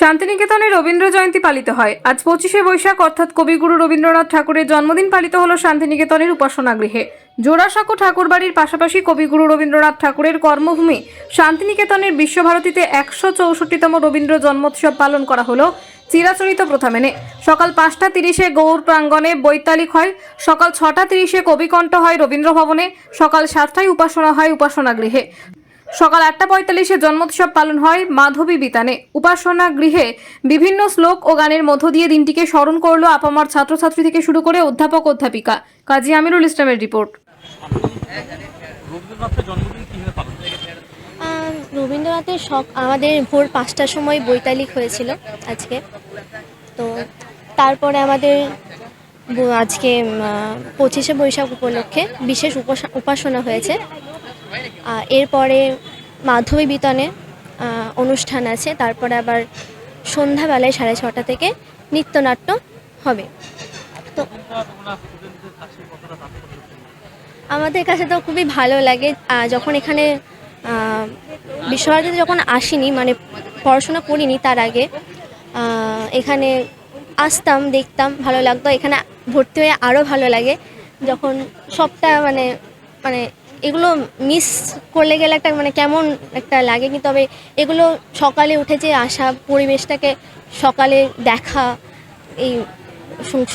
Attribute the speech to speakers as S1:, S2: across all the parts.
S1: শান্তিনিকেতনে রবীন্দ্র জয়ন্তী পালিত হয়। আজ পঁচিশে বৈশাখ, অর্থাৎ কবিগুরু রবীন্দ্রনাথ ঠাকুরের জন্মদিন পালিত হল শান্তিনিকেতনের উপাসনা গৃহে জোড়াসাঁকো ঠাকুরবাড়ির পাশাপাশি কবিগুরু রবীন্দ্রনাথ ঠাকুরের কর্মভূমি শান্তিনিকেতনের বিশ্বভারতীতে একশো চৌষট্টিতম রবীন্দ্র জন্মোৎসব পালন করা হলো চিরাচরিত প্রথা মেনে সকাল পাঁচটা তিরিশে গৌর প্রাঙ্গণে বৈতালিক হয়, সকাল ছটা তিরিশে কবিকণ্ঠ হয় রবীন্দ্র ভবনে সকাল সাতটায় উপাসনা হয় উপাসনা গৃহে সকাল আটটা পঁয়তাল্লিশে জন্মোৎসব পালন হয় মাধবী বিতানে। উপাসনা গৃহে বিভিন্ন শ্লোক ও গানের মধ্য দিয়ে দিনটিকে স্মরণ করল আপামার ছাত্রছাত্রী থেকে শুরু করে অধ্যাপক অধ্যাপিকা। কাজী আমিরুল ইসলামের রিপোর্ট।
S2: রবীন্দ্রনাথের
S3: শখ আমাদের ভোর পাঁচটার সময় বৈতালিক হয়েছিল আজকে। তো তারপরে আমাদের আজকে পঁচিশে বৈশাখ উপলক্ষে বিশেষ উপাস- উপাসনা হয়েছে। এরপরে মাধবী বিতনে অনুষ্ঠান আছে। তারপরে আবার সন্ধ্যাবেলায় সাড়ে ছটা থেকে নৃত্যনাট্য হবে। তো আমাদের কাছে তো খুবই ভালো লাগে। যখন এখানে বিশ্বভারতীতে যখন আসিনি মানে পড়াশোনা করিনি তার আগে এখানে আসতাম, দেখতাম, ভালো লাগতো। এখানে ভর্তি হয়ে আরও ভালো লাগে। যখন সবটা মানে মানে এগুলো মিস করলে গেলে একটা মানে কেমন একটা লাগে কিন্তু তবে এগুলো সকালে উঠে যে আসা পরিবেশটাকে সকালে দেখা এই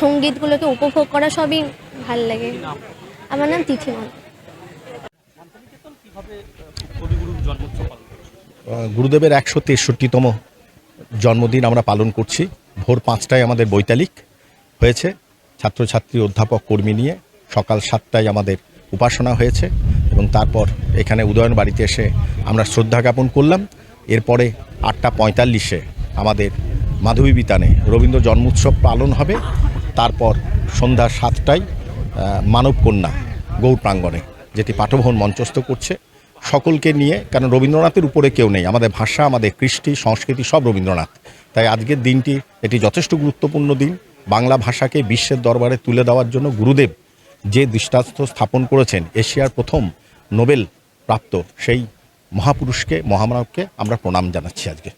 S3: সঙ্গীতগুলোকে উপভোগ করা সবই ভালো লাগে। আমার নাম তিথিমন
S4: গুরুদেবের একশো তেষট্টিতম জন্মদিন আমরা পালন করছি। ভোর পাঁচটায় আমাদের বৈতালিক হয়েছে। ছাত্রছাত্রী অধ্যাপক কর্মী নিয়ে সকাল সাতটায় আমাদের উপাসনা হয়েছে এবং তারপর এখানে উদয়ন বাড়িতে এসে আমরা শ্রদ্ধা জ্ঞাপন করলাম। এরপরে আটটা পঁয়তাল্লিশে আমাদের মাধবী বিতানে রবীন্দ্র জন্মোৎসব পালন হবে। তারপর সন্ধ্যা সাতটায় মানবকন্যা গৌর প্রাঙ্গণে, যেটি পাঠভবন মঞ্চস্থ করছে। সকলকে নিয়ে, কারণ রবীন্দ্রনাথের উপরে কেউ নেই, আমাদের ভাষা, আমাদের কৃষ্টি, সংস্কৃতি সব রবীন্দ্রনাথ। তাই আজকের দিনটি, এটি যথেষ্ট গুরুত্বপূর্ণ দিন। বাংলা ভাষাকে বিশ্বের দরবারে তুলে দেওয়ার জন্য গুরুদেব যে দৃষ্টান্ত স্থাপন করেছেন এশিয়ার প্রথম নোবেল প্রাপ্ত সেই মহাপুরুষকে, মহামানবকে আমরা প্রণাম জানাচ্ছি আজকে।